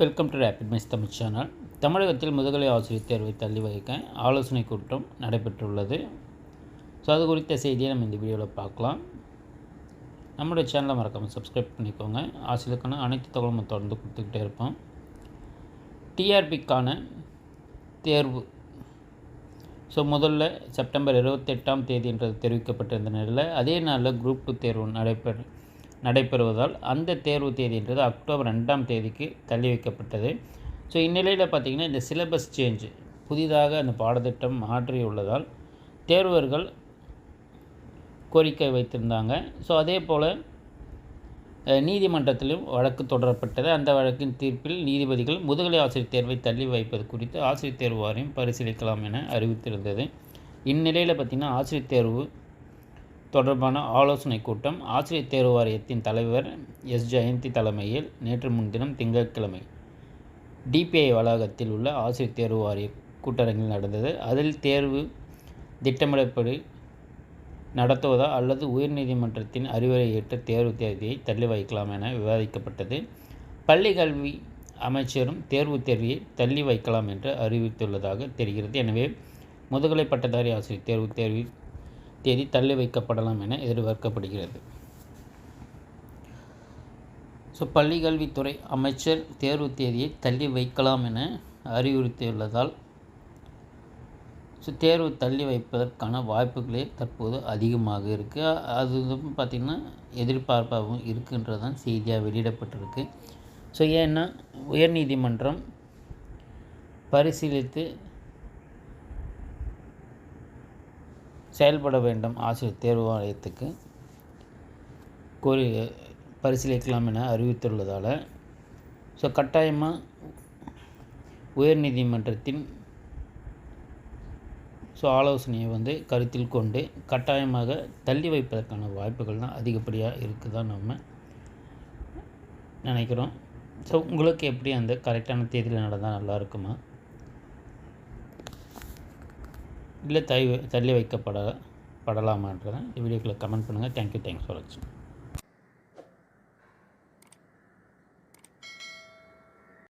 Welcome to rapid mice Tamil channel தமிழகத்தில் முதுகலை ஆசிரியர் தேர்வை தள்ளி வைக்க ஆலோசனை கூட்டம் நடைபெற்றுள்ளது. ஸோ அது குறித்த செய்தியை நம்ம இந்த வீடியோவில் பார்க்கலாம். நம்மளுடைய சேனலை மறக்காமல் சப்ஸ்கிரைப் பண்ணிக்கோங்க. ஆசிரியருக்கான அனைத்து தகவலும் தொடர்ந்து கொடுத்துக்கிட்டே இருப்போம். டிஆர்பிக்கான தேர்வு ஸோ முதல்ல செப்டம்பர் இருபத்தெட்டாம் தேதின்றது தெரிவிக்கப்பட்டிருந்த நிலையில் அதே நாளில் குரூப் டூ தேர்வு நடைபெற நடைபெறுவதால் அந்த தேர்வு தேதின்றது அக்டோபர் ரெண்டாம் தேதிக்கு தள்ளி வைக்கப்பட்டது. ஸோ இந்நிலையில் பார்த்திங்கன்னா இந்த சிலபஸ் சேஞ்சு புதிதாக அந்த பாடத்திட்டம் மாற்றியுள்ளதால் தேர்வர்கள் கோரிக்கை வைத்திருந்தாங்க. ஸோ அதே போல் நீதிமன்றத்திலும் வழக்கு தொடரப்பட்டது. அந்த வழக்கின் தீர்ப்பில் நீதிபதிகள் முதுகலை ஆசிரியர் தேர்வை தள்ளி வைப்பது குறித்து ஆசிரியர் தேர்வு வாரியம் பரிசீலிக்கலாம் என அறிவித்திருந்தது. இந்நிலையில் பார்த்திங்கன்னா ஆசிரியர் தேர்வு தொடர்பான ஆலோசனை கூட்டம் ஆசிரியர் தேர்வு வாரியத்தின் தலைவர் எஸ். ஜெயந்தி தலைமையில் நேற்று முன்தினம் திங்கட்கிழமை டிபிஐ வளாகத்தில் உள்ள ஆசிரியர் தேர்வு வாரிய கூட்டரங்கில் நடந்தது. அதில் தேர்வு திட்டமிடப்படி நடத்துவதா அல்லது உயர்நீதிமன்றத்தின் அறிவுரை ஏற்ற தேர்வு தேதியை தள்ளி வைக்கலாம் என விவாதிக்கப்பட்டது. பள்ளி கல்வி அமைச்சரும் தேர்வு தேர்வியை தள்ளி வைக்கலாம் என்று அறிவித்துள்ளதாக தெரிகிறது. எனவே முதுகலை பட்டதாரி ஆசிரியர் தேர்வு தேர்வி தேதி தள்ளி வைக்கப்படலாம் என எதிர்பார்க்கப்படுகிறது. ஸோ பள்ளிக்கல்வித்துறை அமைச்சர் தேர்வு தேதியை தள்ளி வைக்கலாம் என அறிவுறுத்தியுள்ளதால் ஸோ தேர்வு தள்ளி வைப்பதற்கான வாய்ப்புகளே தற்போது அதிகமாக இருக்குது அது பார்த்திங்கன்னா எதிர்பார்ப்பாகவும் இருக்குன்றதான் செய்தியாக வெளியிடப்பட்டிருக்கு. ஸோ ஏன்னா உயர்நீதிமன்றம் பரிசீலித்து செயல்பட வேண்டும் ஆசிரியர் தேர்வு ஆணையத்துக்கு கோரி பரிசீலிக்கலாம் என அறிவித்துள்ளதால். ஸோ கட்டாயமாக உயர்நீதிமன்றத்தின் ஸோ ஆலோசனையை வந்து கருத்தில் கொண்டு கட்டாயமாக தள்ளி வைப்பதற்கான வாய்ப்புகள் தான் அதிகப்படியாக இருக்குதான் நம்ம நினைக்கிறோம். ஸோ உங்களுக்கு எப்படி அந்த கரெக்டான தேதியில் நடந்தால் நல்லா இருக்குமா? இல்லை தை தள்ளி வைக்கப்பட படலாமான்றதை இந்த வீடியோக்குள்ளே கமெண்ட் பண்ணுங்கள் தேங்க்யூ தேங்க்ஸ் ஃபார் வாட்சிங்